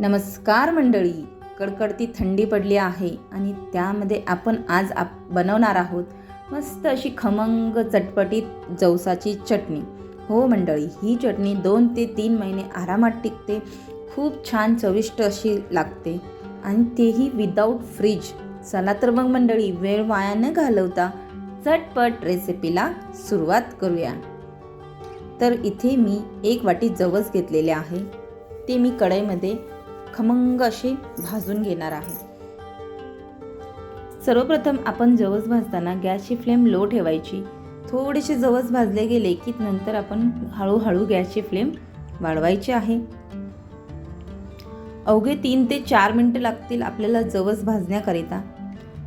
नमस्कार मंडळी. कडकडती थंडी पडली आहे आणि त्यामध्ये आपण आज आप बनवणार आहोत मस्त अशी खमंग चटपटीत जवसाची चटणी. हो मंडळी ही चटणी दोन ते तीन महिने आरामात टिकते खूप छान चविष्ट अशी लागते आणि तेही विदाऊट फ्रीज चला तर मग मंडळी वेळ वाया न घालवता चटपट रेसिपीला सुरुवात करूया. तर इथे मी एक वाटी जवस घेतलेले आहे. ते मी कढईमध्ये खमंग असे भाजून घेणार आहे. सर्वप्रथम आपण जवस भाजताना गॅसची फ्लेम लो ठेवायची. थोडेसे जवस भाजले गेले की नंतर आपण हळूहळू गॅसची फ्लेम वाढवायची आहे. अवघे तीन ते चार मिनटं लागतील आपल्याला जवस भाजण्याकरिता.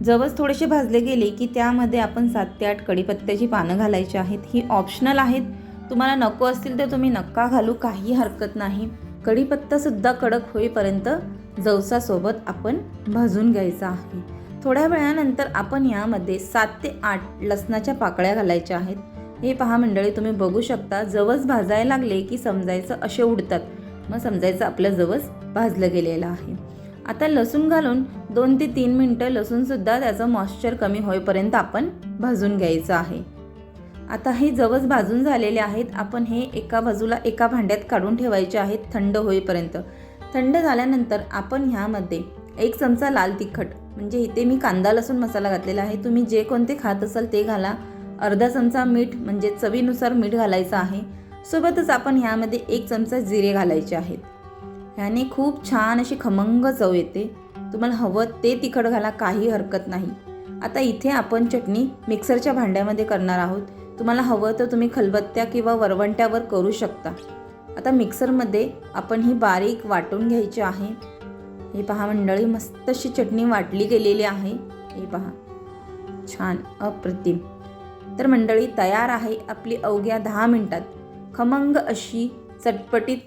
जवस थोडेसे भाजले गेले की त्यामध्ये आपण सात ते आठ कढीपत्त्याची पानं घालायची आहेत. ही ऑप्शनल आहेत. तुम्हाला नको असतील तर तुम्ही नक्का घालू. काही हरकत नाही. कढीपत्तासुद्धा कडक होईपर्यंत जवसासोबत आपण भाजून घ्यायचा आहे. थोड्या वेळानंतर आपण यामध्ये सात ते आठ लसणाच्या पाकळ्या घालायच्या आहेत. हे पहा मंडळी तुम्ही बघू शकता जवस भाजायला लागले की समजायचं असे उडतात. मग समजायचं आपलं जवस भाजलं गेलेलं आहे. आता लसूण घालून दोन ते तीन मिनटं लसूणसुद्धा त्याचं मॉइश्चर कमी होईपर्यंत आपण भाजून घ्यायचं आहे. आता हे जवस भाजून झालेले आहेत. आपण हे एका बाजूला एका भांड्यात काढून ठेवायचे आहेत. थंड होईपर्यंत. थंड झाल्यानंतर आपण ह्यामध्ये एक चमचा लाल तिखट म्हणजे इथे मी कांदा लसूण मसाला घातलेला आहे. तुम्ही जे कोणते खात असाल ते घाला. अर्धा चमचा मीठ म्हणजे चवीनुसार मीठ घालायचं आहे. सोबतच आपण ह्यामध्ये एक चमचा जिरे घालायचे आहेत. ह्याने खूप छान अशी खमंग चव येते. तुम्हाला हवं ते तिखट घाला काही हरकत नाही. आता इथे आपण चटणी मिक्सरच्या भांड्यामध्ये करणार आहोत. तुम्हाला हवं तर तुम्ही खलबत्त्या किंवा वरवंट्यावर करू शकता. आता मिक्सरमध्ये आपण ही बारीक वाटून घ्यायची आहे. हे पहा मंडळी मस्त अशी चटणी वाटली गेलेली आहे. हे पहा छान अप्रतिम. तर मंडळी तयार आहे आपली अवघ्या दहा मिनटात. खमंग अशी चटपटीत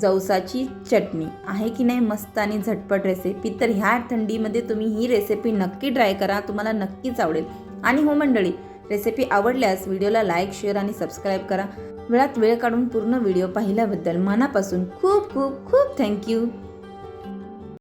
जवसाची चटणी. आहे की नाही? मस्त आणि झटपट रेसिपी तर ह्या थंडीमध्ये तुम्ही ही रेसिपी नक्की ट्राय करा. तुम्हाला नक्कीच आवडेल. आणि हो मंडळी रेसिपी आवडल्यास व्हिडिओला लाईक शेअर आणि सबस्क्राईब करा. वेळात वेळ काढून पूर्ण व्हिडिओ पाहिल्याबद्दल मनापासून खूप खूप खूप थँक्यू.